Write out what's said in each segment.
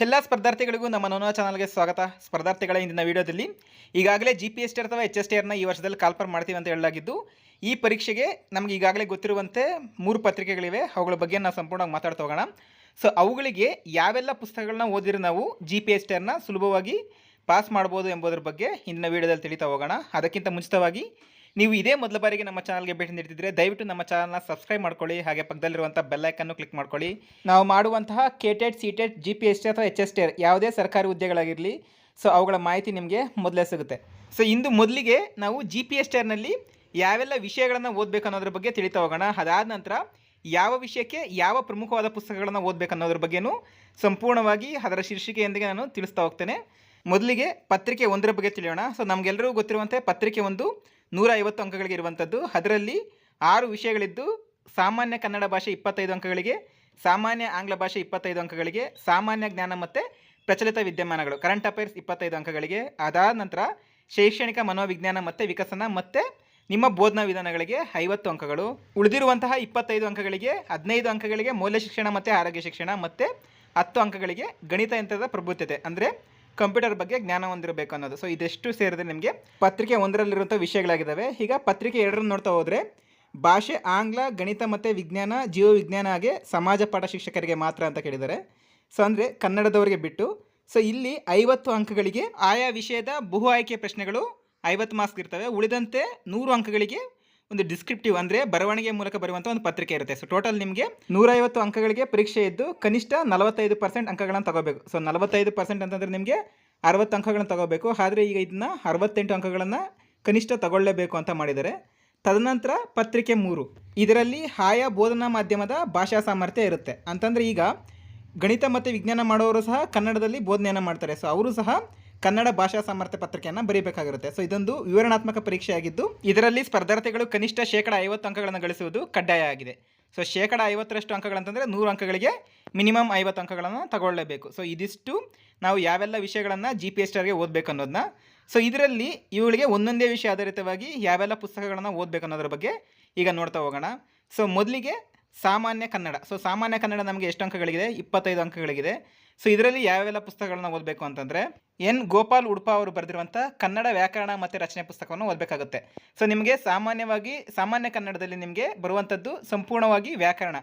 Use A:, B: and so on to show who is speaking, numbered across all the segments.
A: ಎಲ್ಲ ಸ್ಪರ್ಧಾರ್ಥಿಗಳಿಗೂ ನಮ್ಮ ನೋನೋ ಚಾನಲ್ಗೆ ಸ್ವಾಗತ. ಸ್ಪರ್ಧಾರ್ಥಿಗಳ ಇಂದಿನ ವಿಡಿಯೋದಲ್ಲಿ ಈಗಾಗಲೇ ಜಿ ಪಿ ಎಸ್ ಟಿ ಅಥವಾ ಎಚ್ ಎಸ್ ಟಿ ಆರ್ನ ಈ ವರ್ಷದಲ್ಲಿ ಕಾಲ್ಪರ್ ಮಾಡ್ತೀವಿ ಅಂತ ಹೇಳಲಾಗಿದ್ದು, ಈ ಪರೀಕ್ಷೆಗೆ ನಮಗೆ ಈಗಾಗಲೇ ಗೊತ್ತಿರುವಂತೆ ಮೂರು ಪತ್ರಿಕೆಗಳಿವೆ. ಅವುಗಳ ಬಗ್ಗೆ ನಾವು ಸಂಪೂರ್ಣವಾಗಿ ಮಾತಾಡ್ತಾ ಹೋಗೋಣ. ಸೊ ಅವುಗಳಿಗೆ ಯಾವೆಲ್ಲ ಪುಸ್ತಕಗಳನ್ನ ಓದಿದ್ರೆ ನಾವು ಜಿ ಪಿ ಎಸ್ ಟಿ ಆರ್ನ ಸುಲಭವಾಗಿ ಪಾಸ್ ಮಾಡ್ಬೋದು ಎಂಬುದರ ಬಗ್ಗೆ ಇಂದಿನ ವಿಡಿಯೋದಲ್ಲಿ ತಿಳಿತಾ ಹೋಗೋಣ. ಅದಕ್ಕಿಂತ ಮುಂಚಿತವಾಗಿ ನೀವು ಇದೇ ಮೊದಲ ಬಾರಿಗೆ ನಮ್ಮ ಚಾನಲ್ಗೆ ಭೇಟಿ ನೀಡ್ತಿದ್ರೆ ದಯವಿಟ್ಟು ನಮ್ಮ ಚಾನಲ್ನ ಸಬ್ಸ್ಕ್ರೈಬ್ ಮಾಡ್ಕೊಳ್ಳಿ, ಹಾಗೆ ಪಕ್ಕದಲ್ಲಿರುವಂಥ ಬೆಲ್ಲೈಕನ್ನು ಕ್ಲಿಕ್ ಮಾಡ್ಕೊಳ್ಳಿ. ನಾವು ಮಾಡುವಂತಹ ಕೆಟೆಡ್ ಸಿಟೆಡ್ ಜಿ ಪಿ ಎಸ್ ಟಿ ಅಥವಾ ಎಚ್ ಎಸ್ ಟಿ ಆರ್ ಯಾವುದೇ ಸರ್ಕಾರಿ ಹುದ್ದೆಗಳಾಗಿರಲಿ, ಸೊ ಅವುಗಳ ಮಾಹಿತಿ ನಿಮಗೆ ಮೊದಲೇ ಸಿಗುತ್ತೆ. ಸೊ ಇಂದು ಮೊದಲಿಗೆ ನಾವು ಜಿ ಪಿ ಎಸ್ ಟಿ ಆರ್ನಲ್ಲಿ ಯಾವೆಲ್ಲ ವಿಷಯಗಳನ್ನು ಓದಬೇಕು ಅನ್ನೋದ್ರ ಬಗ್ಗೆ ತಿಳಿತಾ ಹೋಗೋಣ. ಅದಾದ ನಂತರ ಯಾವ ವಿಷಯಕ್ಕೆ ಯಾವ ಪ್ರಮುಖವಾದ ಪುಸ್ತಕಗಳನ್ನು ಓದಬೇಕು ಅನ್ನೋದ್ರ ಬಗ್ಗೆನೂ ಸಂಪೂರ್ಣವಾಗಿ ಅದರ ಶೀರ್ಷಿಕೆಯೊಂದಿಗೆ ನಾನು ತಿಳಿಸ್ತಾ ಹೋಗ್ತೇನೆ. ಮೊದಲಿಗೆ ಪತ್ರಿಕೆ ಒಂದರ ಬಗ್ಗೆ ತಿಳಿಯೋಣ. ಸೊ ನಮಗೆಲ್ಲರಿಗೂ ಗೊತ್ತಿರುವಂತೆ ಪತ್ರಿಕೆ ಒಂದು ನೂರ ಐವತ್ತು ಅಂಕಗಳಿಗೆ ಇರುವಂಥದ್ದು. ಅದರಲ್ಲಿ ಆರು ವಿಷಯಗಳಿದ್ದು ಸಾಮಾನ್ಯ ಕನ್ನಡ ಭಾಷೆ ಇಪ್ಪತ್ತೈದು ಅಂಕಗಳಿಗೆ, ಸಾಮಾನ್ಯ ಆಂಗ್ಲ ಭಾಷೆ ಇಪ್ಪತ್ತೈದು ಅಂಕಗಳಿಗೆ, ಸಾಮಾನ್ಯ ಜ್ಞಾನ ಮತ್ತು ಪ್ರಚಲಿತ ವಿದ್ಯಮಾನಗಳು ಕರೆಂಟ್ ಅಫೇರ್ಸ್ ಇಪ್ಪತ್ತೈದು ಅಂಕಗಳಿಗೆ, ಅದಾದ ನಂತರ ಶೈಕ್ಷಣಿಕ ಮನೋವಿಜ್ಞಾನ ಮತ್ತು ವಿಕಸನ ಮತ್ತು ನಿಮ್ಮ ಬೋಧನಾ ವಿಧಾನಗಳಿಗೆ ಐವತ್ತು ಅಂಕಗಳು. ಉಳಿದಿರುವಂತಹ ಇಪ್ಪತ್ತೈದು ಅಂಕಗಳಿಗೆ, ಹದಿನೈದು ಅಂಕಗಳಿಗೆ ಮೌಲ್ಯ ಶಿಕ್ಷಣ ಮತ್ತು ಆರೋಗ್ಯ ಶಿಕ್ಷಣ ಮತ್ತು ಹತ್ತು ಅಂಕಗಳಿಗೆ ಗಣಿತ ಯಂತ್ರದ ಪ್ರಬುದ್ಧತೆ. ಅಂದರೆ ಕಂಪ್ಯೂಟರ್ ಬಗ್ಗೆ ಜ್ಞಾನ ಹೊಂದಿರಬೇಕು ಅನ್ನೋದು. ಸೊ ಇದೆಷ್ಟು ಸೇರಿದೆ ನಿಮಗೆ ಪತ್ರಿಕೆ ಒಂದರಲ್ಲಿರುವಂಥ ವಿಷಯಗಳಾಗಿದ್ದಾವೆ. ಈಗ ಪತ್ರಿಕೆ ಎರಡರನ್ನು ನೋಡ್ತಾ ಹೋದರೆ, ಭಾಷೆ, ಆಂಗ್ಲ, ಗಣಿತ ಮತ್ತು ವಿಜ್ಞಾನ, ಜೀವ ವಿಜ್ಞಾನ ಹಾಗೆ ಸಮಾಜ ಪಾಠ ಶಿಕ್ಷಕರಿಗೆ ಮಾತ್ರ ಅಂತ ಕೇಳಿದ್ದಾರೆ. ಸೊ ಅಂದರೆ ಕನ್ನಡದವರಿಗೆ ಬಿಟ್ಟು ಸೊ ಇಲ್ಲಿ ಐವತ್ತು ಅಂಕಗಳಿಗೆ ಆಯಾ ವಿಷಯದ ಬಹು ಆಯ್ಕೆ ಪ್ರಶ್ನೆಗಳು ಐವತ್ತು ಮಾರ್ಕ್ಸ್ ಇರ್ತವೆ. ಉಳಿದಂತೆ ನೂರು ಅಂಕಗಳಿಗೆ ಒಂದು ಡಿಸ್ಕ್ರಿಪ್ಟಿವ್ ಅಂದರೆ ಬರವಣಿಗೆ ಮೂಲಕ ಬರುವಂಥ ಒಂದು ಪತ್ರಿಕೆ ಇರುತ್ತೆ. ಸೊ ಟೋಟಲ್ ನಿಮಗೆ ನೂರೈವತ್ತು ಅಂಕಗಳಿಗೆ ಪರೀಕ್ಷೆ ಇದ್ದು ಕನಿಷ್ಠ ನಲವತ್ತೈದು ಪರ್ಸೆಂಟ್ ಅಂಕಗಳನ್ನು ತಗೋಬೇಕು. ಸೊ ನಲವತ್ತೈದು ಪರ್ಸೆಂಟ್ ಅಂತಂದರೆ ನಿಮಗೆ ಅರವತ್ತು ಅಂಕಗಳನ್ನು ತಗೋಬೇಕು. ಆದರೆ ಈಗ ಇದನ್ನ ಅರವತ್ತೆಂಟು ಅಂಕಗಳನ್ನು ಕನಿಷ್ಠ ತಗೊಳ್ಳೇಬೇಕು ಅಂತ ಮಾಡಿದ್ದಾರೆ. ತದನಂತರ ಪತ್ರಿಕೆ ಮೂರು. ಇದರಲ್ಲಿ ಆಯಾ ಬೋಧನಾ ಮಾಧ್ಯಮದ ಭಾಷಾ ಸಾಮರ್ಥ್ಯ ಇರುತ್ತೆ. ಅಂತಂದರೆ ಈಗ ಗಣಿತ ಮತ್ತು ವಿಜ್ಞಾನ ಮಾಡೋರು ಸಹ ಕನ್ನಡದಲ್ಲಿ ಬೋಧನೆಯನ್ನು ಮಾಡ್ತಾರೆ. ಸೊ ಅವರು ಸಹ ಕನ್ನಡ ಭಾಷಾ ಸಾಮರ್ಥ್ಯ ಪತ್ರಿಕೆಯನ್ನು ಬರೀಬೇಕಾಗಿರುತ್ತೆ. ಸೊ ಇದೊಂದು ವಿವರಣಾತ್ಮಕ ಪರೀಕ್ಷೆ ಆಗಿದ್ದು ಇದರಲ್ಲಿ ಸ್ಪರ್ಧಾರ್ಥಿಗಳು ಕನಿಷ್ಠ ಶೇಕಡ ಐವತ್ತು ಅಂಕಗಳನ್ನು ಗಳಿಸುವುದು ಕಡ್ಡಾಯ ಆಗಿದೆ. ಸೊ ಶೇಕಡ ಐವತ್ತರಷ್ಟು ಅಂಕಗಳಂತಂದರೆ ನೂರು ಅಂಕಗಳಿಗೆ ಮಿನಿಮಮ್ ಐವತ್ತು ಅಂಕಗಳನ್ನು ತಗೊಳ್ಳೇಬೇಕು. ಸೊ ಇದಿಷ್ಟು ನಾವು ಯಾವೆಲ್ಲ ವಿಷಯಗಳನ್ನು ಜಿ ಪಿ ಎಸ್ ಟಾರ್ಗೆ ಓದಬೇಕು ಅನ್ನೋದನ್ನ ಸೊ ಇದರಲ್ಲಿ ಇವುಗಳಿಗೆ ಒಂದೊಂದೇ ವಿಷಯ ಆಧಾರಿತವಾಗಿ ಯಾವೆಲ್ಲ ಪುಸ್ತಕಗಳನ್ನು ಓದಬೇಕು ಅನ್ನೋದ್ರ ಬಗ್ಗೆ ಈಗ ನೋಡ್ತಾ ಹೋಗೋಣ. ಸೊ ಮೊದಲಿಗೆ ಸಾಮಾನ್ಯ ಕನ್ನಡ. ಸೊ ಸಾಮಾನ್ಯ ಕನ್ನಡ ನಮಗೆ ಎಷ್ಟು ಅಂಕಗಳಿಗಿದೆ? ಇಪ್ಪತ್ತೈದು ಅಂಕಗಳಿಗಿದೆ. ಸೊ ಇದರಲ್ಲಿ ಯಾವೆಲ್ಲ ಪುಸ್ತಕಗಳನ್ನ ಓದಬೇಕು ಅಂತಂದರೆ, ಎನ್. ಗೋಪಾಲ್ ಉಡುಪ ಅವರು ಬರೆದಿರುವಂಥ ಕನ್ನಡ ವ್ಯಾಕರಣ ಮತ್ತು ರಚನೆ ಪುಸ್ತಕವನ್ನು ಓದಬೇಕಾಗುತ್ತೆ. ಸೊ ನಿಮಗೆ ಸಾಮಾನ್ಯವಾಗಿ, ಸಾಮಾನ್ಯ ಕನ್ನಡದಲ್ಲಿ ನಿಮಗೆ ಬರುವಂಥದ್ದು ಸಂಪೂರ್ಣವಾಗಿ ವ್ಯಾಕರಣ.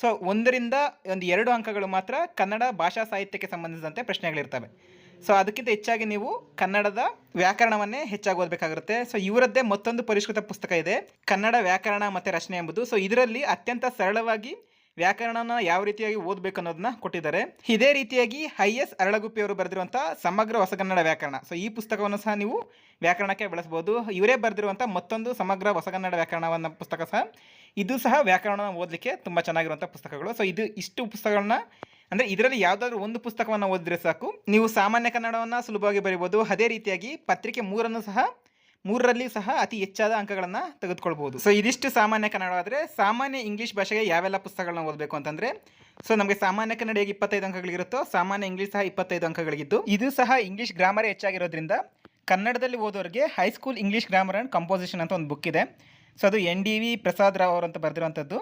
A: ಸೊ ಒಂದರಿಂದ ಒಂದು ಎರಡು ಅಂಕಗಳು ಮಾತ್ರ ಕನ್ನಡ ಭಾಷಾ ಸಾಹಿತ್ಯಕ್ಕೆ ಸಂಬಂಧಿಸಿದಂತೆ ಪ್ರಶ್ನೆಗಳಿರ್ತವೆ. ಸೊ ಅದಕ್ಕಿಂತ ಹೆಚ್ಚಾಗಿ ನೀವು ಕನ್ನಡದ ವ್ಯಾಕರಣವನ್ನೇ ಹೆಚ್ಚಾಗಿ ಓದಬೇಕಾಗಿರುತ್ತೆ. ಸೊ ಇವರದ್ದೇ ಮತ್ತೊಂದು ಪರಿಷ್ಕೃತ ಪುಸ್ತಕ ಇದೆ, ಕನ್ನಡ ವ್ಯಾಕರಣ ಮತ್ತು ರಚನೆ ಎಂಬುದು. ಸೊ ಇದರಲ್ಲಿ ಅತ್ಯಂತ ಸರಳವಾಗಿ ವ್ಯಾಕರಣನ ಯಾವ ರೀತಿಯಾಗಿ ಓದಬೇಕು ಅನ್ನೋದನ್ನ ಕೊಟ್ಟಿದ್ದಾರೆ. ಇದೇ ರೀತಿಯಾಗಿ ಐ ಎಸ್ ಅರಳಗುಪ್ಪಿ ಅವರು ಬರೆದಿರುವಂಥ ಸಮಗ್ರ ಹೊಸಗನ್ನಡ ವ್ಯಾಕರಣ. ಸೊ ಈ ಪುಸ್ತಕವನ್ನು ಸಹ ನೀವು ವ್ಯಾಕರಣಕ್ಕೆ ಬಳಸ್ಬೋದು. ಇವರೇ ಬರೆದಿರುವಂಥ ಮತ್ತೊಂದು ಸಮಗ್ರ ಹೊಸಗನ್ನಡ ವ್ಯಾಕರಣವನ್ನ ಪುಸ್ತಕ ಸಹ. ಇದು ಸಹ ವ್ಯಾಕರಣ ಓದಲಿಕ್ಕೆ ತುಂಬ ಚೆನ್ನಾಗಿರುವಂಥ ಪುಸ್ತಕಗಳು. ಸೊ ಇದು ಇಷ್ಟು ಪುಸ್ತಕಗಳನ್ನ ಅಂದರೆ ಇದರಲ್ಲಿ ಯಾವುದಾದ್ರೂ ಒಂದು ಪುಸ್ತಕವನ್ನು ಓದಿದ್ರೆ ಸಾಕು. ನೀವು ಸಾಮಾನ್ಯ ಕನ್ನಡವನ್ನು ಸುಲಭವಾಗಿ ಬರೀಬೋದು. ಅದೇ ರೀತಿಯಾಗಿ ಪತ್ರಿಕೆ ಮೂರನ್ನು ಸಹ ಮೂರರಲ್ಲಿ ಸಹ ಅತಿ ಹೆಚ್ಚಾದ ಅಂಕಗಳನ್ನು ತೆಗೆದುಕೊಳ್ಬೋದು. ಸೊ ಇದಿಷ್ಟು ಸಾಮಾನ್ಯ ಕನ್ನಡ ಆದರೆ ಸಾಮಾನ್ಯ ಇಂಗ್ಲೀಷ್ ಭಾಷೆಗೆ ಯಾವೆಲ್ಲ ಪುಸ್ತಕಗಳನ್ನ ಓದಬೇಕು ಅಂತಂದರೆ ಸೊ ನಮಗೆ ಸಾಮಾನ್ಯ ಕನ್ನಡ ಹೇಗೆ ಇಪ್ಪತ್ತೈದು ಅಂಕಗಳಿರುತ್ತೋ, ಸಾಮಾನ್ಯ ಇಂಗ್ಲೀಷ್ ಸಹ ಇಪ್ಪತ್ತೈದು ಅಂಕಗಳಿಗಿದ್ದು. ಇದು ಸಹ ಇಂಗ್ಲೀಷ್ ಗ್ರಾಮರೇ ಹೆಚ್ಚಾಗಿರೋದ್ರಿಂದ ಕನ್ನಡದಲ್ಲಿ ಓದೋರಿಗೆ high school English grammar and composition ಅಂತ ಒಂದು ಬುಕ್ ಇದೆ. ಸೊ ಅದು N D V Prasad Rao ಅವರು ಅಂತ ಬರೆದಿರುವಂಥದ್ದು.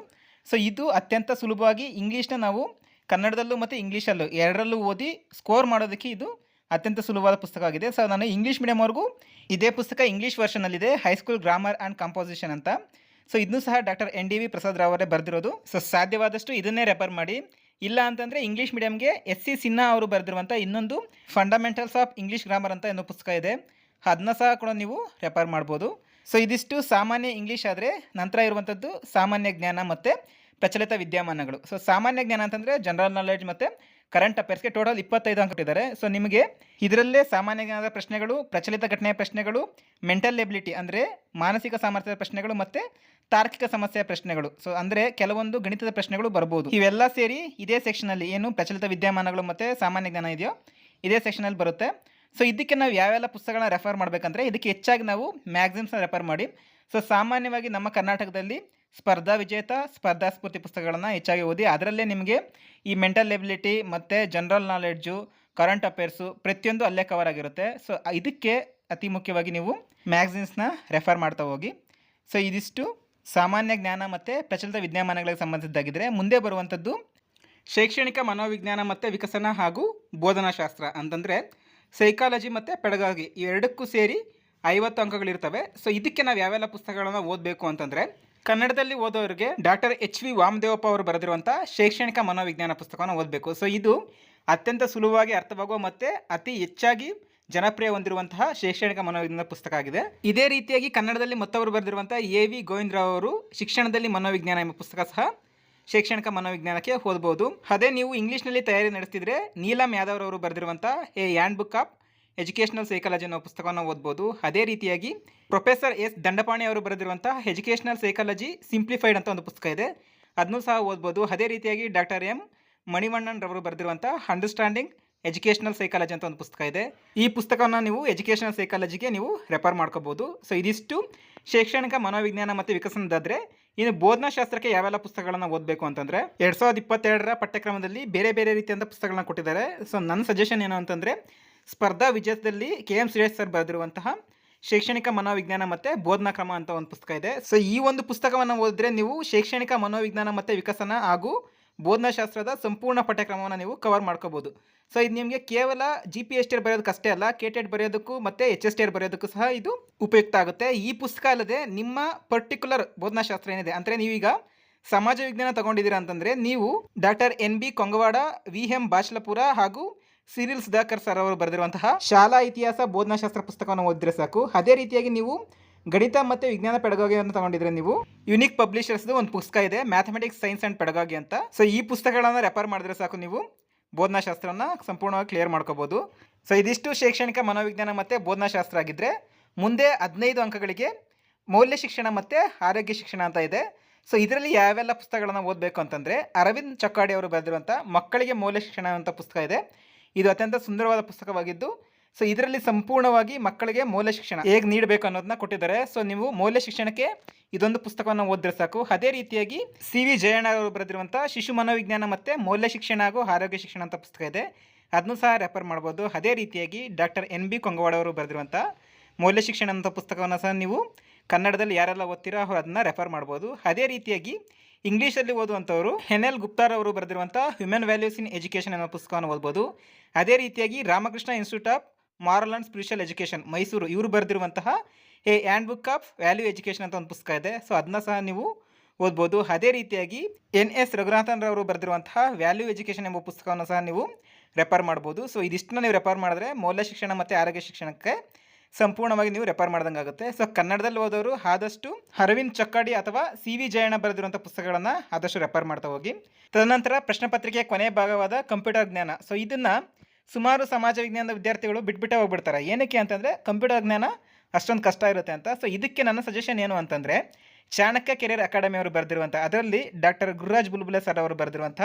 A: ಸೊ ಇದು ಅತ್ಯಂತ ಸುಲಭವಾಗಿ ಇಂಗ್ಲೀಷ್ನ ನಾವು ಕನ್ನಡದಲ್ಲೂ ಮತ್ತು ಇಂಗ್ಲೀಷಲ್ಲೂ ಎರಡರಲ್ಲೂ ಓದಿ ಸ್ಕೋರ್ ಮಾಡೋದಕ್ಕೆ ಇದು ಅತ್ಯಂತ ಸುಲಭವಾದ ಪುಸ್ತಕ ಆಗಿದೆ. ಸೊ ನಾನು ಇಂಗ್ಲೀಷ್ ಮೀಡಿಯಮ್ವರೆಗೂ ಇದೇ ಪುಸ್ತಕ English ವರ್ಷನಲ್ಲಿದೆ high school grammar and composition ಅಂತ. ಸೊ ಇದನ್ನು ಸಹ doctor N D V Prasad Rao ಅವರೇ ಬರೆದಿರೋದು. ಸೊ ಸಾಧ್ಯವಾದಷ್ಟು ಇದನ್ನೇ ರೆಫರ್ ಮಾಡಿ. ಇಲ್ಲ ಅಂತಂದರೆ ಇಂಗ್ಲೀಷ್ ಮೀಡಿಯಮ್ಗೆ ಎಸ್ ಸಿ ಸಿನ್ಹಾ ಅವರು ಬರೆದಿರುವಂಥ ಇನ್ನೊಂದು ಫಂಡಮೆಂಟಲ್ಸ್ ಆಫ್ ಇಂಗ್ಲೀಷ್ ಗ್ರಾಮರ್ ಅಂತ ಏನೋ ಪುಸ್ತಕ ಇದೆ. ಅದನ್ನ ಸಹ ಕೂಡ ನೀವು ರೆಫರ್ ಮಾಡ್ಬೋದು. ಸೊ ಇದಿಷ್ಟು ಸಾಮಾನ್ಯ ಇಂಗ್ಲೀಷ್ ಆದರೆ ನಂತರ ಇರುವಂಥದ್ದು ಸಾಮಾನ್ಯ ಜ್ಞಾನ ಮತ್ತು ಪ್ರಚಲಿತ ವಿದ್ಯಮಾನಗಳು. ಸೊ ಸಾಮಾನ್ಯ ಜ್ಞಾನ ಅಂತಂದರೆ ಜನರಲ್ ನಾಲೆಡ್ಜ್ ಮತ್ತು ಕರೆಂಟ್ ಅಫೇರ್ಸ್ಗೆ ಟೋಟಲ್ ಇಪ್ಪತ್ತೈದು ಅಂಕ ಕೊಟ್ಟಿದ್ದಾರೆ. ಸೊ ನಿಮಗೆ ಇದರಲ್ಲೇ ಸಾಮಾನ್ಯ ಜ್ಞಾನದ ಪ್ರಶ್ನೆಗಳು, ಪ್ರಚಲಿತ ಘಟನೆಯ ಪ್ರಶ್ನೆಗಳು ಮೆಂಟಲ್ ಎಬಿಲಿಟಿ ಅಂದರೆ ಮಾನಸಿಕ ಸಾಮರ್ಥ್ಯದ ಪ್ರಶ್ನೆಗಳು ಮತ್ತು ತಾರ್ಕಿಕ ಸಮಸ್ಯೆಯ ಪ್ರಶ್ನೆಗಳು. ಸೊ ಅಂದರೆ ಕೆಲವೊಂದು ಗಣಿತದ ಪ್ರಶ್ನೆಗಳು ಬರ್ಬೋದು. ಇವೆಲ್ಲ ಸೇರಿ ಇದೇ ಸೆಕ್ಷನಲ್ಲಿ ಏನು ಪ್ರಚಲಿತ ವಿದ್ಯಮಾನಗಳು ಮತ್ತು ಸಾಮಾನ್ಯ ಜ್ಞಾನ ಇದೆಯೋ ಇದೇ ಸೆಕ್ಷನಲ್ಲಿ ಬರುತ್ತೆ. ಸೊ ಇದಕ್ಕೆ ನಾವು ಯಾವೆಲ್ಲ ಪುಸ್ತಕಗಳನ್ನ ರೆಫರ್ ಮಾಡಬೇಕಂದ್ರೆ ಇದಕ್ಕೆ ಹೆಚ್ಚಾಗಿ ನಾವು ಮ್ಯಾಗ್ಝಿನ್ಸ್ನ ರೆಫರ್ ಮಾಡಿ. ಸೊ ಸಾಮಾನ್ಯವಾಗಿ ನಮ್ಮ ಕರ್ನಾಟಕದಲ್ಲಿ ಸ್ಪರ್ಧಾ ವಿಜೇತ, ಸ್ಪರ್ಧಾ ಸ್ಫೂರ್ತಿ ಪುಸ್ತಕಗಳನ್ನು ಹೆಚ್ಚಾಗಿ ಓದಿ, ಅದರಲ್ಲೇ ನಿಮಗೆ ಈ ಮೆಂಟಲ್ ಎಬಿಲಿಟಿ ಮತ್ತು ಜನರಲ್ ನಾಲೆಡ್ಜು ಕರೆಂಟ್ ಅಫೇರ್ಸು ಪ್ರತಿಯೊಂದು ಅಲ್ಲೇ ಕವರ್ ಆಗಿರುತ್ತೆ. ಸೊ ಇದಕ್ಕೆ ಅತಿ ಮುಖ್ಯವಾಗಿ ನೀವು ಮ್ಯಾಗ್ಝಿನ್ಸ್ನ ರೆಫರ್ ಮಾಡ್ತಾ ಹೋಗಿ. ಸೊ ಇದಿಷ್ಟು ಸಾಮಾನ್ಯ ಜ್ಞಾನ ಮತ್ತು ಪ್ರಚಲಿತ ವಿದ್ಯಮಾನಗಳಿಗೆ ಸಂಬಂಧಿಸಿದ್ದಾಗಿದ್ದರೆ ಮುಂದೆ ಬರುವಂಥದ್ದು ಶೈಕ್ಷಣಿಕ ಮನೋವಿಜ್ಞಾನ ಮತ್ತು ವಿಕಸನ ಹಾಗೂ ಬೋಧನಾಶಾಸ್ತ್ರ. ಅಂತಂದರೆ ಸೈಕಾಲಜಿ ಮತ್ತು ಪೆಡಗಾಗಿ ಎರಡಕ್ಕೂ ಸೇರಿ ಐವತ್ತು ಅಂಕಗಳಿರ್ತವೆ. ಸೊ ಇದಕ್ಕೆ ನಾವು ಯಾವೆಲ್ಲ ಪುಸ್ತಕಗಳನ್ನು ಓದಬೇಕು ಅಂತಂದರೆ ಕನ್ನಡದಲ್ಲಿ ಓದೋರಿಗೆ ಡಾಕ್ಟರ್ ಎಚ್ ವಿ ವಾಮದೇವಪ್ಪ ಅವರು ಬರೆದಿರುವಂಥ ಶೈಕ್ಷಣಿಕ ಮನೋವಿಜ್ಞಾನ ಪುಸ್ತಕವನ್ನು ಓದಬೇಕು. ಸೊ ಇದು ಅತ್ಯಂತ ಸುಲಭವಾಗಿ ಅರ್ಥವಾಗುವ ಮತ್ತು ಅತಿ ಹೆಚ್ಚಾಗಿ ಜನಪ್ರಿಯ ಹೊಂದಿರುವಂತಹ ಶೈಕ್ಷಣಿಕ ಮನೋವಿಜ್ಞಾನ ಪುಸ್ತಕ ಆಗಿದೆ. ಇದೇ ರೀತಿಯಾಗಿ ಕನ್ನಡದಲ್ಲಿ ಮತ್ತವರು ಬರೆದಿರುವಂತಹ ಎ ವಿ ಗೋವಿಂದರಾವ್ ಅವರು ಶಿಕ್ಷಣದಲ್ಲಿ ಮನೋವಿಜ್ಞಾನ ಎಂಬ ಪುಸ್ತಕ ಸಹ ಶೈಕ್ಷಣಿಕ ಮನೋವಿಜ್ಞಾನಕ್ಕೆ ಓದಬಹುದು ಅದೇ ನೀವು ಇಂಗ್ಲೀಷ್ನಲ್ಲಿ ತಯಾರಿ ನಡೆಸ್ತಿದ್ರೆ ನೀಲಂ ಯಾದವ್ ಅವರು ಬರೆದಿರುವಂಥ a handbook of educational psychology ಅನ್ನೋ ಪುಸ್ತಕವನ್ನು ಓದ್ಬೋದು. ಅದೇ ರೀತಿಯಾಗಿ ಪ್ರೊಫೆಸರ್ ಎಸ್. ದಂಡಪಾಣಿ ಅವರು ಬರೆದಿರುವಂತಹ ಎಜುಕೇಷನಲ್ ಸೈಕಾಲಜಿ ಸಿಂಪ್ಲಿಫೈಡ್ ಅಂತ ಒಂದು ಪುಸ್ತಕ ಇದೆ. ಅದನ್ನು ಸಹ ಓದ್ಬೋದು. ಅದೇ ರೀತಿಯಾಗಿ ಡಾಕ್ಟರ್ ಎಂ. ಮಣಿವಣ್ಣನ್ ರವರು ಬರೆದಿರುವಂಥ ಅಂಡರ್ಸ್ಟ್ಯಾಂಡಿಂಗ್ ಎಜುಕೇಷನಲ್ ಸೈಕಾಲಜಿ ಅಂತ ಒಂದು ಪುಸ್ತಕ ಇದೆ. ಈ ಪುಸ್ತಕವನ್ನು ನೀವು ಎಜುಕೇಷನಲ್ ಸೈಕಾಲಜಿಗೆ ನೀವು ರೆಫರ್ ಮಾಡ್ಕೋಬೋದು. ಸೊ ಇದಿಷ್ಟು ಶೈಕ್ಷಣಿಕ ಮನೋವಿಜ್ಞಾನ ಮತ್ತು ವಿಕಸನದಾದರೆ ಇನ್ನು ಬೋಧನಾಶಾಸ್ತ್ರಕ್ಕೆ ಯಾವೆಲ್ಲ ಪುಸ್ತಕಗಳನ್ನು ಓದಬೇಕು ಅಂತಂದರೆ ಎರಡು ಸಾವಿರದ ಇಪ್ಪತ್ತೆರಡರ ಪಠ್ಯಕ್ರಮದಲ್ಲಿ ಬೇರೆ ಬೇರೆ ರೀತಿಯಾದ ಪುಸ್ತಕಗಳನ್ನ ಕೊಟ್ಟಿದ್ದಾರೆ. ಸೊ ನನ್ನ ಸಜೆಷನ್ ಏನು ಅಂತಂದರೆ ಸ್ಪರ್ಧಾ ವಿಜಯದಲ್ಲಿ ಕೆ ಎಂ ಸುರೇಶ್ ಸರ್ ಬರೆದಿರುವಂತಹ ಶೈಕ್ಷಣಿಕ ಮನೋವಿಜ್ಞಾನ ಮತ್ತು ಬೋಧನಾ ಕ್ರಮ ಅಂತ ಒಂದು ಪುಸ್ತಕ ಇದೆ. ಸೊ ಈ ಒಂದು ಪುಸ್ತಕವನ್ನು ಓದಿದ್ರೆ ನೀವು ಶೈಕ್ಷಣಿಕ ಮನೋವಿಜ್ಞಾನ ಮತ್ತು ವಿಕಸನ ಹಾಗೂ ಬೋಧನಾಶಾಸ್ತ್ರದ ಸಂಪೂರ್ಣ ಪಠ್ಯಕ್ರಮವನ್ನು ನೀವು ಕವರ್ ಮಾಡ್ಕೋಬೋದು. ಸೊ ಇದು ನಿಮಗೆ ಕೇವಲ ಜಿ ಪಿ ಎಸ್ ಟಿ ಬರೆಯೋದಕ್ಕಷ್ಟೇ ಅಲ್ಲ ಕೆ ಟೆಡ್ ಬರೆಯೋದಕ್ಕೂ ಮತ್ತು ಎಚ್ ಎಸ್ ಟಿ ಬರೆಯೋದಕ್ಕೂ ಸಹ ಇದು ಉಪಯುಕ್ತ ಆಗುತ್ತೆ. ಈ ಪುಸ್ತಕ ಅಲ್ಲದೆ ನಿಮ್ಮ ಪರ್ಟಿಕ್ಯುಲರ್ ಬೋಧನಾಶಾಸ್ತ್ರ ಏನಿದೆ? ಅಂದರೆ ನೀವೀಗ ಸಮಾಜ ವಿಜ್ಞಾನ ತಗೊಂಡಿದ್ದೀರಾ ಅಂತಂದರೆ ನೀವು doctor N B Kongawad, V M Bachalapura ಹಾಗೂ ಸಿರಿಲ್ ಸುಧಾಕರ್ ಸರ್ ಅವರು ಬರೆದಿರುವಂತಹ ಶಾಲಾ ಇತಿಹಾಸ ಬೋಧನಾಶಾಸ್ತ್ರ ಪುಸ್ತಕವನ್ನು ಓದಿದ್ರೆ ಸಾಕು. ಅದೇ ರೀತಿಯಾಗಿ ನೀವು ಗಣಿತ ಮತ್ತು ವಿಜ್ಞಾನ ಪೆಡಗಾಗಿಯನ್ನು ತಗೊಂಡಿದ್ರೆ ನೀವು ಯುನಿಕ್ ಪಬ್ಲಿಷರ್ಸ್ದು ಒಂದು ಪುಸ್ತಕ ಇದೆ ಮ್ಯಾಥಮೆಟಿಕ್ಸ್ ಸೈನ್ಸ್ ಆ್ಯಂಡ್ ಪೆಡಗಾಗಿ ಅಂತ. ಸೊ ಈ ಪುಸ್ತಕಗಳನ್ನು ರೆಫರ್ ಮಾಡಿದ್ರೆ ಸಾಕು ನೀವು. ಬೋಧನಾಶಾಸ್ತ್ರವನ್ನು ಸಂಪೂರ್ಣವಾಗಿ ಕ್ಲಿಯರ್ ಮಾಡ್ಕೋಬೋದು. ಸೊ ಇದಿಷ್ಟು ಶೈಕ್ಷಣಿಕ ಮನೋವಿಜ್ಞಾನ ಮತ್ತು ಬೋಧನಾಶಾಸ್ತ್ರ ಆಗಿದ್ದರೆ ಮುಂದೆ ಹದಿನೈದು ಅಂಕಗಳಿಗೆ ಮೌಲ್ಯ ಶಿಕ್ಷಣ ಮತ್ತು ಆರೋಗ್ಯ ಶಿಕ್ಷಣ ಅಂತ ಇದೆ. ಸೊ ಇದರಲ್ಲಿ ಯಾವೆಲ್ಲ ಪುಸ್ತಕಗಳನ್ನು ಓದಬೇಕು ಅಂತಂದರೆ, ಅರವಿಂದ್ ಚಕ್ಕಾಡಿ ಅವರು ಬರೆದಿರುವಂಥ ಮಕ್ಕಳಿಗೆ ಮೌಲ್ಯ ಶಿಕ್ಷಣ ಅಂತ ಪುಸ್ತಕ ಇದೆ. ಇದು ಅತ್ಯಂತ ಸುಂದರವಾದ ಪುಸ್ತಕವಾಗಿದ್ದು, ಸೊ ಇದರಲ್ಲಿ ಸಂಪೂರ್ಣವಾಗಿ ಮಕ್ಕಳಿಗೆ ಮೌಲ್ಯ ಶಿಕ್ಷಣ ಹೇಗೆ ನೀಡಬೇಕು ಅನ್ನೋದನ್ನ ಕೊಟ್ಟಿದ್ದಾರೆ. ಸೊ ನೀವು ಮೌಲ್ಯ ಶಿಕ್ಷಣಕ್ಕೆ ಇದೊಂದು ಪುಸ್ತಕವನ್ನು ಓದಿದ್ರೆ ಸಾಕು. ಅದೇ ರೀತಿಯಾಗಿ ಸಿ ವಿ ಜಯಣ್ಣ ಅವರು ಬರೆದಿರುವಂಥ ಶಿಶು ಮನೋವಿಜ್ಞಾನ ಮತ್ತು ಮೌಲ್ಯ ಶಿಕ್ಷಣ ಹಾಗೂ ಆರೋಗ್ಯ ಶಿಕ್ಷಣ ಅಂತ ಪುಸ್ತಕ ಇದೆ. ಅದನ್ನು ಸಹ ರೆಫರ್ ಮಾಡ್ಬೋದು. ಅದೇ ರೀತಿಯಾಗಿ ಡಾಕ್ಟರ್ ಎನ್ ಬಿ ಕೊಂಗವಾಡ ಅವರು ಬರೆದಿರುವಂಥ ಮೌಲ್ಯ ಶಿಕ್ಷಣ ಅಂತ ಪುಸ್ತಕವನ್ನು ಸಹ ನೀವು ಕನ್ನಡದಲ್ಲಿ ಯಾರೆಲ್ಲ ಓದ್ತೀರೋ ಅವರು ಅದನ್ನ ರೆಫರ್ ಮಾಡ್ಬೋದು. ಅದೇ ರೀತಿಯಾಗಿ ಇಂಗ್ಲೀಷಲ್ಲಿ ಓದುವಂಥವರು ಹೆನ್ ಎಲ್ ಗುಪ್ತಾರ್ ಅವರು ಬರೆದಿರುವಂಥ ಹ್ಯೂಮನ್ ವ್ಯಾಲ್ಯೂಸ್ ಇನ್ ಎಜುಕೇಷನ್ ಅನ್ನೋ ಪುಸ್ತಕವನ್ನು ಓದ್ಬೋದು. ಅದೇ ರೀತಿಯಾಗಿ Ramakrishna institute of moral and spiritual education Mysuru ಇವರು ಬರೆದಿರುವಂತಹ a handbook of value education ಅಂತ ಒಂದು ಪುಸ್ತಕ ಇದೆ. ಸೊ ಅದನ್ನ ಸಹ ನೀವು ಓದ್ಬೋದು. ಅದೇ ರೀತಿಯಾಗಿ ಎನ್ ಎಸ್ ರಘುನಾಥನ್ ರವರು ಬರೆದಿರುವಂತಹ ವ್ಯಾಲ್ಯೂ ಎಜುಕೇಷನ್ ಎಂಬ ಪುಸ್ತಕವನ್ನು ಸಹ ನೀವು ರೆಫರ್ ಮಾಡ್ಬೋದು. ಸೊ ಇದಿಷ್ಟನ್ನ ನೀವು ರೆಫರ್ ಮಾಡಿದ್ರೆ ಮೌಲ್ಯ ಶಿಕ್ಷಣ ಮತ್ತು ಆರೋಗ್ಯ ಶಿಕ್ಷಣಕ್ಕೆ ಸಂಪೂರ್ಣವಾಗಿ ನೀವು ರೆಫರ್ ಮಾಡ್ದಂಗೆ ಆಗುತ್ತೆ. ಸೊ ಕನ್ನಡದಲ್ಲಿ ಓದೋರು ಆದಷ್ಟು ಅರವಿಂದ್ ಚಕ್ಕಾಡಿ ಅಥವಾ ಸಿ ವಿ ಜಯಣ್ಣ ಬರೆದಿರುವಂಥ ಪುಸ್ತಕಗಳನ್ನು ಆದಷ್ಟು ರೆಫರ್ ಮಾಡ್ತಾ ಹೋಗಿ. ತದನಂತರ ಪ್ರಶ್ನೆ ಪತ್ರಿಕೆಯ ಕೊನೆಯ ಭಾಗವಾದ ಕಂಪ್ಯೂಟರ್ ಜ್ಞಾನ. ಸೊ ಇದನ್ನು ಸುಮಾರು ಸಮಾಜ ವಿಜ್ಞಾನದ ವಿದ್ಯಾರ್ಥಿಗಳು ಬಿಟ್ಬಿಟ್ಟೇ ಹೋಗ್ಬಿಡ್ತಾರೆ. ಏನಕ್ಕೆ ಅಂತಂದರೆ ಕಂಪ್ಯೂಟರ್ ಜ್ಞಾನ ಅಷ್ಟೊಂದು ಕಷ್ಟ ಇರುತ್ತೆ ಅಂತ. ಸೊ ಇದಕ್ಕೆ ನನ್ನ ಸಜೆಷನ್ ಏನು ಅಂತಂದರೆ ಚಾಣಕ್ಯ ಕೆರಿಯರ್ ಅಕಾಡೆಮಿ ಅವರು ಬರೆದಿರುವಂಥ, ಅದರಲ್ಲಿ ಡಾಕ್ಟರ್ ಗುರುರಾಜ್ ಬುಲ್ಬುಲೆ ಸರ್ ಅವರು ಬರೆದಿರುವಂಥ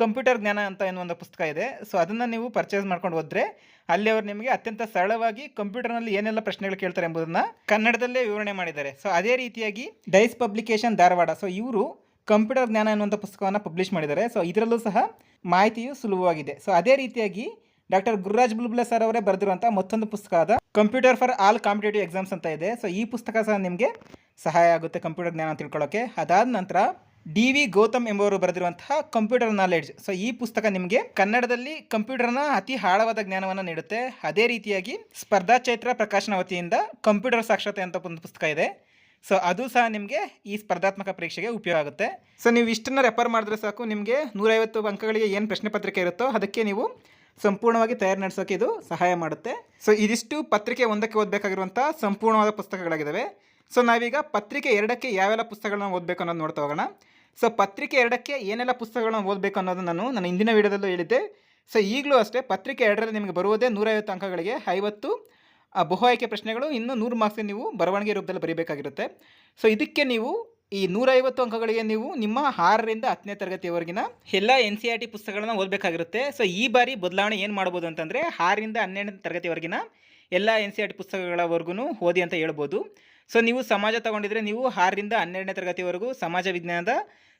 A: ಕಂಪ್ಯೂಟರ್ ಜ್ಞಾನ ಅಂತ ಏನೋ ಒಂದು ಪುಸ್ತಕ ಇದೆ. ಸೊ ಅದನ್ನು ನೀವು ಪರ್ಚೇಸ್ ಮಾಡ್ಕೊಂಡು ಹೋದರೆ ಅಲ್ಲಿ ಅವರು ನಿಮಗೆ ಅತ್ಯಂತ ಸರಳವಾಗಿ ಕಂಪ್ಯೂಟರ್ನಲ್ಲಿ ಏನೆಲ್ಲ ಪ್ರಶ್ನೆಗಳು ಕೇಳ್ತಾರೆ ಎಂಬುದನ್ನು ಕನ್ನಡದಲ್ಲೇ ವಿವರಣೆ ಮಾಡಿದ್ದಾರೆ. ಸೊ ಅದೇ ರೀತಿಯಾಗಿ ಡೈಸ್ ಪಬ್ಲಿಕೇಶನ್ ಧಾರವಾಡ. ಸೊ ಇವರು ಕಂಪ್ಯೂಟರ್ ಜ್ಞಾನ ಎನ್ನುವಂಥ ಪುಸ್ತಕವನ್ನು ಪಬ್ಲಿಷ್ ಮಾಡಿದ್ದಾರೆ. ಸೊ ಇದರಲ್ಲೂ ಸಹ ಮಾಹಿತಿಯು ಸುಲಭವಾಗಿದೆ. ಸೊ ಅದೇ ರೀತಿಯಾಗಿ ಡಾಕ್ಟರ್ ಗುರುರಾಜ್ ಬುಲ್ಬುಲೆ ಸರ್ ಅವರೇ ಬರೆದಿರುವಂಥ ಮತ್ತೊಂದು ಪುಸ್ತಕ ಆದ computer for all competitive exams ಅಂತ ಇದೆ. ಸೊ ಈ ಪುಸ್ತಕ ಸಹ ನಿಮಗೆ ಸಹಾಯ ಆಗುತ್ತೆ ಕಂಪ್ಯೂಟರ್ ಜ್ಞಾನ ತಿಳ್ಕೊಳ್ಳೋಕ್ಕೆ ಅದಾದ ನಂತರ ಡಿ ವಿ ಗೌತಮ್ ಎಂಬುವರು ಬರೆದಿರುವಂತಹ ಕಂಪ್ಯೂಟರ್ ನಾಲೆಡ್ಜ್ ಸೊ ಈ ಪುಸ್ತಕ ನಿಮಗೆ ಕನ್ನಡದಲ್ಲಿ ಕಂಪ್ಯೂಟರ್ನ ಅತಿ ಆಳವಾದ ಜ್ಞಾನವನ್ನು ನೀಡುತ್ತೆ. ಅದೇ ರೀತಿಯಾಗಿ ಸ್ಪರ್ಧಾ ಚೈತ್ರ ಪ್ರಕಾಶನ ವತಿಯಿಂದ ಕಂಪ್ಯೂಟರ್ ಸಾಕ್ಷರತೆ ಅಂತ ಒಂದು ಪುಸ್ತಕ ಇದೆ. ಸೊ ಅದು ಸಹ ನಿಮಗೆ ಈ ಸ್ಪರ್ಧಾತ್ಮಕ ಪರೀಕ್ಷೆಗೆ ಉಪಯೋಗ ಆಗುತ್ತೆ. ಸೊ ನೀವು ಇಷ್ಟನ್ನು ರೆಫರ್ ಮಾಡಿದ್ರೆ ಸಾಕು, ನಿಮಗೆ ನೂರೈವತ್ತು ಅಂಕಗಳಿಗೆ ಏನು ಪ್ರಶ್ನೆ ಪತ್ರಿಕೆ ಇರುತ್ತೋ ಅದಕ್ಕೆ ನೀವು ಸಂಪೂರ್ಣವಾಗಿ ತಯಾರು ನಡೆಸೋಕೆ ಇದು ಸಹಾಯ ಮಾಡುತ್ತೆ. ಸೊ ಇದಿಷ್ಟು ಪತ್ರಿಕೆ ಒಂದಕ್ಕೆ ಓದಬೇಕಾಗಿರುವಂಥ ಸಂಪೂರ್ಣವಾದ ಪುಸ್ತಕಗಳಾಗಿದ್ದಾವೆ ಸೊ ನಾವೀಗ ಪತ್ರಿಕೆ ಎರಡಕ್ಕೆ ಯಾವೆಲ್ಲ ಪುಸ್ತಕಗಳನ್ನ ಓದಬೇಕು ಅನ್ನೋದು ನೋಡ್ತಾ ಹೋಗೋಣ. ಸೊ ಪತ್ರಿಕೆ ಎರಡಕ್ಕೆ ಏನೆಲ್ಲ ಪುಸ್ತಕಗಳನ್ನು ಓದಬೇಕು ಅನ್ನೋದು ನಾನು ನನ್ನ ಹಿಂದಿನ ವೀಡಿಯೋದಲ್ಲೂ ಹೇಳಿದ್ದೆ. ಸೊ ಈಗಲೂ ಅಷ್ಟೇ ಪತ್ರಿಕೆ ಎರಡರಲ್ಲಿ ನಿಮಗೆ ಬರುವುದೇ ನೂರೈವತ್ತು ಅಂಕಗಳಿಗೆ ಐವತ್ತು ಬಹು ಆಯ್ಕೆ ಪ್ರಶ್ನೆಗಳು ಇನ್ನು ನೂರು ಮಾರ್ಕ್ಸ್ ನೀವು ಬರವಣಿಗೆ ರೂಪದಲ್ಲಿ ಬರೀಬೇಕಾಗಿರುತ್ತೆ. ಸೊ ಇದಕ್ಕೆ ನೀವು ಈ ನೂರೈವತ್ತು ಅಂಕಗಳಿಗೆ ನೀವು ನಿಮ್ಮ ಆರರಿಂದ ಹತ್ತನೇ ತರಗತಿಯವರೆಗಿನ ಎಲ್ಲ ಎನ್ ಸಿ ಆರ್ ಟಿ ಪುಸ್ತಕಗಳನ್ನು ಓದಬೇಕಾಗಿರುತ್ತೆ. ಸೊ ಈ ಬಾರಿ ಬದಲಾವಣೆ ಏನು ಮಾಡ್ಬೋದು ಅಂತಂದರೆ ಆರರಿಂದ ಹನ್ನೆರಡನೇ ತರಗತಿವರೆಗಿನ ಎಲ್ಲ ಎನ್ ಸಿ ಆರ್ ಟಿ ಪುಸ್ತಕಗಳವರೆಗೂ ಓದಿ ಅಂತ ಹೇಳ್ಬೋದು. ಸೊ ನೀವು ಸಮಾಜ ತಗೊಂಡಿದ್ರೆ ನೀವು ಆರರಿಂದ ಹನ್ನೆರಡನೇ ತರಗತಿವರೆಗೂ ಸಮಾಜ ವಿಜ್ಞಾನದ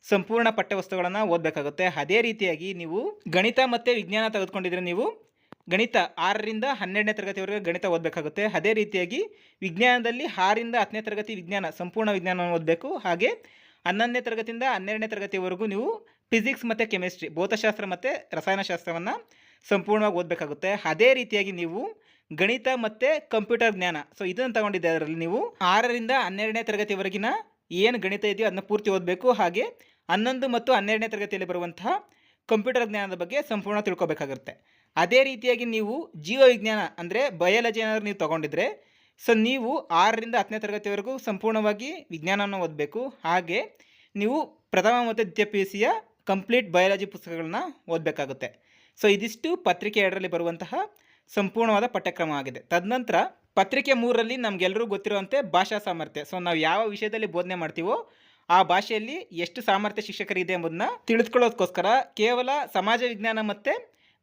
A: ಸಂಪೂರ್ಣ ಪಠ್ಯವಸ್ತುಗಳನ್ನು ಓದಬೇಕಾಗುತ್ತೆ. ಅದೇ ರೀತಿಯಾಗಿ ನೀವು ಗಣಿತ ಮತ್ತು ವಿಜ್ಞಾನ ತೆಗೆದುಕೊಂಡಿದ್ರೆ ನೀವು ಗಣಿತ ಆರರಿಂದ ಹನ್ನೆರಡನೇ ತರಗತಿವರೆಗೂ ಗಣಿತ ಓದಬೇಕಾಗುತ್ತೆ. ಅದೇ ರೀತಿಯಾಗಿ ವಿಜ್ಞಾನದಲ್ಲಿ ಆರರಿಂದ ಹತ್ತನೇ ತರಗತಿ ವಿಜ್ಞಾನ, ಸಂಪೂರ್ಣ ವಿಜ್ಞಾನವನ್ನು ಓದಬೇಕು. ಹಾಗೆ ಹನ್ನೊಂದನೇ ತರಗತಿಯಿಂದ ಹನ್ನೆರಡನೇ ತರಗತಿವರೆಗೂ ನೀವು ಫಿಸಿಕ್ಸ್ ಮತ್ತು ಕೆಮಿಸ್ಟ್ರಿ, ಭೌತಶಾಸ್ತ್ರ ಮತ್ತು ರಸಾಯನಶಾಸ್ತ್ರವನ್ನು ಸಂಪೂರ್ಣವಾಗಿ ಓದಬೇಕಾಗುತ್ತೆ. ಅದೇ ರೀತಿಯಾಗಿ ನೀವು ಗಣಿತ ಮತ್ತು ಕಂಪ್ಯೂಟರ್ ಜ್ಞಾನ. ಸೊ ಇದನ್ನು ತಗೊಂಡಿದ್ದೆ ಅದರಲ್ಲಿ ನೀವು. ಆರರಿಂದ ಹನ್ನೆರಡನೇ ತರಗತಿವರೆಗಿನ ಏನು ಗಣಿತ ಇದೆಯೋ ಅದನ್ನ ಪೂರ್ತಿ ಓದಬೇಕು. ಹಾಗೆ ಹನ್ನೊಂದು ಮತ್ತು ಹನ್ನೆರಡನೇ ತರಗತಿಯಲ್ಲಿ ಬರುವಂತಹ ಕಂಪ್ಯೂಟರ್ ಜ್ಞಾನದ ಬಗ್ಗೆ ಸಂಪೂರ್ಣ ತಿಳ್ಕೊಬೇಕಾಗುತ್ತೆ. ಅದೇ ರೀತಿಯಾಗಿ ನೀವು ಜೀವವಿಜ್ಞಾನ ಅಂದರೆ ಬಯಾಲಜಿ ಏನಾದ್ರು ನೀವು ತಗೊಂಡಿದ್ರೆ, ಸೊ, ನೀವು ಆರರಿಂದ ಹತ್ತನೇ ತರಗತಿವರೆಗೂ ಸಂಪೂರ್ಣವಾಗಿ ವಿಜ್ಞಾನವನ್ನು ಓದಬೇಕು. ಹಾಗೆ ನೀವು ಪ್ರಥಮ ಮತ್ತು ದ್ವಿತೀಯ ಪಿ ಸಿಯ ಕಂಪ್ಲೀಟ್ ಬಯಾಲಜಿ ಪುಸ್ತಕಗಳನ್ನ ಓದಬೇಕಾಗುತ್ತೆ. ಸೊ ಇದಿಷ್ಟು ಪತ್ರಿಕೆ ಎರಡರಲ್ಲಿ ಬರುವಂತಹ ಸಂಪೂರ್ಣವಾದ ಪಠ್ಯಕ್ರಮ ಆಗಿದೆ. ತದನಂತರ ಪತ್ರಿಕೆ ಮೂರರಲ್ಲಿ ನಮಗೆಲ್ಲರೂ ಗೊತ್ತಿರುವಂತೆ ಭಾಷಾ ಸಾಮರ್ಥ್ಯ. ಸೊ ನಾವು ಯಾವ ವಿಷಯದಲ್ಲಿ ಬೋಧನೆ ಮಾಡ್ತೀವೋ ಆ ಭಾಷೆಯಲ್ಲಿ ಎಷ್ಟು ಸಾಮರ್ಥ್ಯ ಶಿಕ್ಷಕರಿದೆ ಎಂಬುದನ್ನ ತಿಳಿದುಕೊಳ್ಳೋದಕ್ಕೋಸ್ಕರ ಕೇವಲ ಸಮಾಜ ವಿಜ್ಞಾನ ಮತ್ತು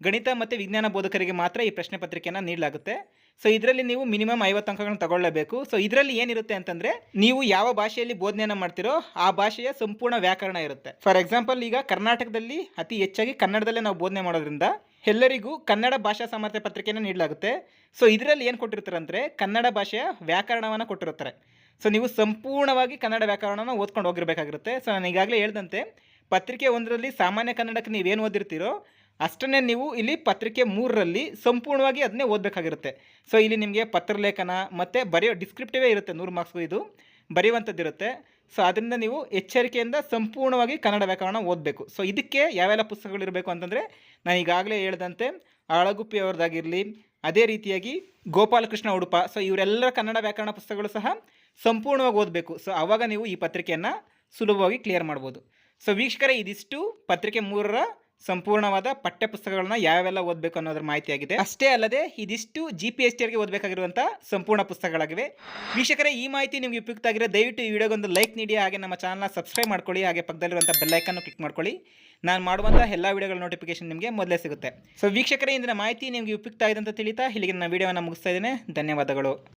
A: ಗಣಿತ ಮತ್ತು ವಿಜ್ಞಾನ ಬೋಧಕರಿಗೆ ಮಾತ್ರ ಈ ಪ್ರಶ್ನೆ ಪತ್ರಿಕೆಯನ್ನು ನೀಡಲಾಗುತ್ತೆ. ಸೊ ಇದರಲ್ಲಿ ನೀವು ಮಿನಿಮಮ್ ಐವತ್ತು ಅಂಕಗಳನ್ನು ತಗೊಳ್ಳಬೇಕು. ಸೊ ಇದರಲ್ಲಿ ಏನಿರುತ್ತೆ ಅಂತಂದರೆ ನೀವು ಯಾವ ಭಾಷೆಯಲ್ಲಿ ಬೋಧನೆಯನ್ನು ಮಾಡ್ತಿರೋ ಆ ಭಾಷೆಯ ಸಂಪೂರ್ಣ ವ್ಯಾಕರಣ ಇರುತ್ತೆ. ಫಾರ್ ಎಕ್ಸಾಂಪಲ್ ಈಗ ಕರ್ನಾಟಕದಲ್ಲಿ ಅತಿ ಹೆಚ್ಚಾಗಿ ಕನ್ನಡದಲ್ಲೇ ನಾವು ಬೋಧನೆ ಮಾಡೋದ್ರಿಂದ ಎಲ್ಲರಿಗೂ ಕನ್ನಡ ಭಾಷಾ ಸಾಮರ್ಥ್ಯ ಪತ್ರಿಕೆಯನ್ನು ನೀಡಲಾಗುತ್ತೆ. ಸೊ ಇದರಲ್ಲಿ ಏನು ಕೊಟ್ಟಿರ್ತಾರೆ ಅಂದರೆ ಕನ್ನಡ ಭಾಷೆಯ ವ್ಯಾಕರಣವನ್ನು ಕೊಟ್ಟಿರ್ತಾರೆ. ಸೊ ನೀವು ಸಂಪೂರ್ಣವಾಗಿ ಕನ್ನಡ ವ್ಯಾಕರಣವನ್ನು ಓದ್ಕೊಂಡು ಹೋಗಿರಬೇಕಾಗಿರುತ್ತೆ. ಸೊ ನಾನು ಈಗಾಗಲೇ ಹೇಳ್ದಂತೆ ಪತ್ರಿಕೆ ಒಂದರಲ್ಲಿ ಸಾಮಾನ್ಯ ಕನ್ನಡಕ್ಕೆ ನೀವೇನು ಓದಿರ್ತೀರೋ ಅಷ್ಟನ್ನೇ ನೀವು ಇಲ್ಲಿ ಪತ್ರಿಕೆ ಮೂರರಲ್ಲಿ ಸಂಪೂರ್ಣವಾಗಿ ಅದನ್ನೇ ಓದಬೇಕಾಗಿರುತ್ತೆ. ಸೊ ಇಲ್ಲಿ ನಿಮಗೆ ಪತ್ರಲೇಖನ ಮತ್ತು ಬರೆಯೋ ಡಿಸ್ಕ್ರಿಪ್ಟಿವೇ ಇರುತ್ತೆ, ನೂರು ಮಾರ್ಕ್ಸ್ಗೂ ಇದು. ಬರೆಯುವಂಥದ್ದಿರುತ್ತೆ. ಸೊ ಅದರಿಂದ ನೀವು ಎಚ್ಚರಿಕೆಯಿಂದ ಸಂಪೂರ್ಣವಾಗಿ ಕನ್ನಡ ವ್ಯಾಕರಣ ಓದಬೇಕು. ಸೊ ಇದಕ್ಕೆ ಯಾವೆಲ್ಲ ಪುಸ್ತಕಗಳಿರಬೇಕು ಅಂತಂದರೆ ನಾನು ಈಗಾಗಲೇ ಹೇಳ್ದಂತೆ ಅಳಗುಪ್ಪಿ ಅವ್ರದ್ದಾಗಿರಲಿ, ಅದೇ ರೀತಿಯಾಗಿ ಗೋಪಾಲಕೃಷ್ಣ ಉಡುಪ. ಸೊ ಇವರೆಲ್ಲರ ಕನ್ನಡ ವ್ಯಾಕರಣ ಪುಸ್ತಕಗಳು ಸಹ ಸಂಪೂರ್ಣವಾಗಿ ಓದಬೇಕು. ಸೊ ಆವಾಗ ನೀವು ಈ ಪತ್ರಿಕೆಯನ್ನು ಸುಲಭವಾಗಿ ಕ್ಲಿಯರ್ ಮಾಡ್ಬೋದು. ಸೊ ವೀಕ್ಷಕರೇ, ಇದಿಷ್ಟು ಪತ್ರಿಕೆ ಮೂರರ ಸಂಪೂರ್ಣವಾದ ಪಠ್ಯಪುಸ್ತಕಗಳನ್ನ ಯಾವೆಲ್ಲ ಓದಬೇಕು ಅನ್ನೋದ್ರ ಮಾಹಿತಿಯಾಗಿದೆ. ಅಷ್ಟೇ ಅಲ್ಲದೆ ಇದಿಷ್ಟು ಜಿ ಪಿ ಎಸ್ ಟಿಗೆ ಓದಬೇಕಾಗಿರುವಂಥ ಸಂಪೂರ್ಣ ಪುಸ್ತಕಗಳಾಗಿವೆ. ವೀಕ್ಷಕರೇ, ಈ ಮಾಹಿತಿ ನಿಮಗೆ ಉಪಯುಕ್ತ ಆಗಿದೆ. ದಯವಿಟ್ಟು ಈ ವಿಡಿಯೋಗೊಂದು ಲೈಕ್ ನೀಡಿ, ಹಾಗೆ ನಮ್ಮ ಚಾನಲ್ನ ಸಬ್ಸ್ಕ್ರೈಬ್ ಮಾಡ್ಕೊಳ್ಳಿ, ಹಾಗೆ ಪಕ್ಕದಲ್ಲಿರುವಂಥ ಬೆಲ್ಲೈಕನ್ನು ಕ್ಲಿಕ್ ಮಾಡ್ಕೊಳ್ಳಿ. ನಾನು ಮಾಡುವಂಥ ಎಲ್ಲ ವಿಡಿಯೋಗಳ ನೋಟಿಫಿಕೇಶನ್ ನಿಮಗೆ ಮೊದಲೇ ಸಿಗುತ್ತೆ. ಸೊ ವೀಕ್ಷಕರೇ, ಇಂದಿನ ಮಾಹಿತಿ ನಿಮಗೆ ಉಪಯುಕ್ತ ಆಗಿದೆ ಅಂತ ತಿಳಿತಾ ಇಲ್ಲಿಗೆ ನನ್ನ ವಿಡಿಯೋವನ್ನು ಮುಗಿಸ್ತಾ ಇದ್ದೇನೆ. ಧನ್ಯವಾದಗಳು.